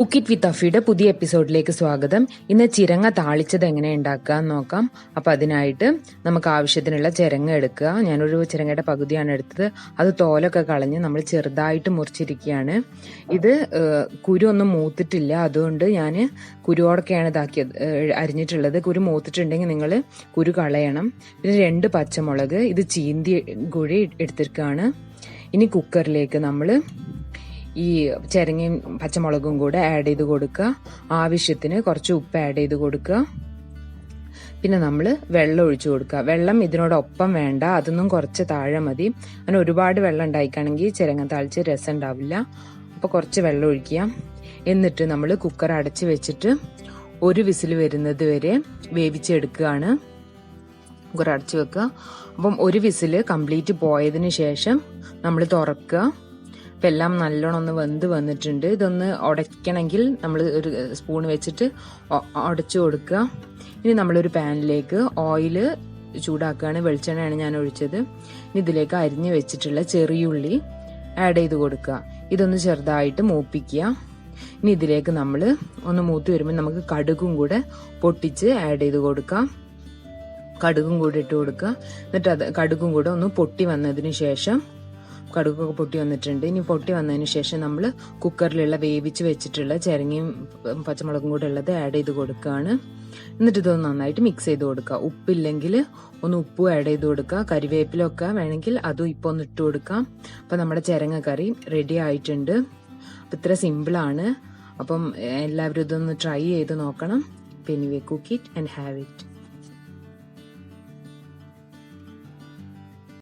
കുക്കിറ്റ് വിത്ത് അഫിയുടെ പുതിയ എപ്പിസോഡിലേക്ക് സ്വാഗതം. ഇന്ന് ചിരങ്ങ താളിച്ചത് എങ്ങനെ ഉണ്ടാക്കാൻ നോക്കാം. അപ്പൊ അതിനായിട്ട് നമുക്ക് ആവശ്യത്തിനുള്ള ചിരങ്ങ എടുക്കുക. ഞാനൊരു ചിരങ്ങയുടെ പകുതിയാണ് എടുത്തത്. അത് തോലൊക്കെ കളഞ്ഞ് നമ്മൾ ചെറുതായിട്ട് മുറിച്ചിരിക്കുകയാണ്. ഇത് കുരു ഒന്നും മൂത്തിട്ടില്ല. അതുകൊണ്ട് ഞാൻ കുരുവോടൊക്കെയാണ് ഇതാക്കിയത് അരിഞ്ഞിട്ടുള്ളത്. കുരു മൂത്തിട്ടുണ്ടെങ്കിൽ നിങ്ങൾ കുരു കളയണം. പിന്നെ രണ്ട് പച്ചമുളക് ഇത് ചീന്തി കൂടി എടുത്തിരിക്കുകയാണ്. ഇനി കുക്കറിലേക്ക് നമ്മൾ ഈ ചിരങ്ങയും പച്ചമുളകും കൂടെ ആഡ് ചെയ്ത് കൊടുക്കുക. ആവശ്യത്തിന് കുറച്ച് ഉപ്പ് ആഡ് ചെയ്ത് കൊടുക്കുക. പിന്നെ നമ്മൾ വെള്ളം ഒഴിച്ചു കൊടുക്കുക. വെള്ളം ഇതിനോടൊപ്പം വേണ്ട അതൊന്നും കുറച്ച് താഴെ മതി. അങ്ങനെ ഒരുപാട് വെള്ളം ഉണ്ടായിക്കാണെങ്കിൽ ചിരങ്ങ താളിച്ച് രസം ഉണ്ടാവില്ല. അപ്പോൾ കുറച്ച് വെള്ളം ഒഴിക്കുക. എന്നിട്ട് നമ്മൾ കുക്കർ അടച്ച് വെച്ചിട്ട് ഒരു വിസിൽ വരുന്നത് വരെ വേവിച്ചെടുക്കുകയാണ്. കുക്കർ അടച്ച് വെക്കുക. അപ്പം ഒരു വിസിൽ കംപ്ലീറ്റ് പോയതിന് ശേഷം നമ്മൾ തുറക്കുക. അപ്പം എല്ലാം നല്ലോണം ഒന്ന് വെന്ത് വന്നിട്ടുണ്ട്. ഇതൊന്ന് ഉടയ്ക്കണമെങ്കിൽ നമ്മൾ ഒരു സ്പൂൺ വെച്ചിട്ട് ഉടച്ചു കൊടുക്കുക. ഇനി നമ്മളൊരു പാനിലേക്ക് ഓയിൽ ചൂടാക്കുകയാണ്. വെളിച്ചെണ്ണയാണ് ഞാൻ ഒഴിച്ചത്. ഇനി ഇതിലേക്ക് അരിഞ്ഞു വെച്ചിട്ടുള്ള ചെറിയുള്ളി ആഡ് ചെയ്ത് കൊടുക്കുക. ഇതൊന്ന് ചെറുതായിട്ട് മൂപ്പിക്കുക. ഇനി ഇതിലേക്ക് നമ്മൾ ഒന്ന് മൂത്ത് വരുമ്പോൾ നമുക്ക് കടുകും കൂടെ പൊട്ടിച്ച് ആഡ് ചെയ്ത് കൊടുക്കാം കടുകും കൂടെ ഇട്ട് കൊടുക്കുക. എന്നിട്ട് അത് കടുകും കൂടെ ഒന്ന് പൊട്ടി വന്നതിന് ശേഷം കടുകൊക്കെ പൊട്ടി വന്നിട്ടുണ്ട്. ഇനി പൊട്ടി വന്നതിന് ശേഷം നമ്മൾ കുക്കറിലുള്ള വേവിച്ച് വെച്ചിട്ടുള്ള ചിരങ്ങയും പച്ചമുളകും കൂടെ ഉള്ളത് ആഡ് ചെയ്ത് കൊടുക്കുകയാണ് എന്നിട്ട് ഇതൊന്ന് നന്നായിട്ട് മിക്സ് ചെയ്ത് കൊടുക്കുക. ഉപ്പില്ലെങ്കിൽ ഒന്ന് ഉപ്പും ആഡ് ചെയ്ത് കൊടുക്കുക. കരിവേപ്പിലൊക്കെ വേണമെങ്കിൽ അതും ഇപ്പോൾ ഒന്ന് ഇട്ട് കൊടുക്കാം. അപ്പം നമ്മുടെ ചിരങ്ങ കറി റെഡി ആയിട്ടുണ്ട്. അപ്പം ഇത്ര സിമ്പിളാണ് അപ്പം എല്ലാവരും ഇതൊന്ന് ട്രൈ ചെയ്ത് നോക്കണം. Anyway cook it and have it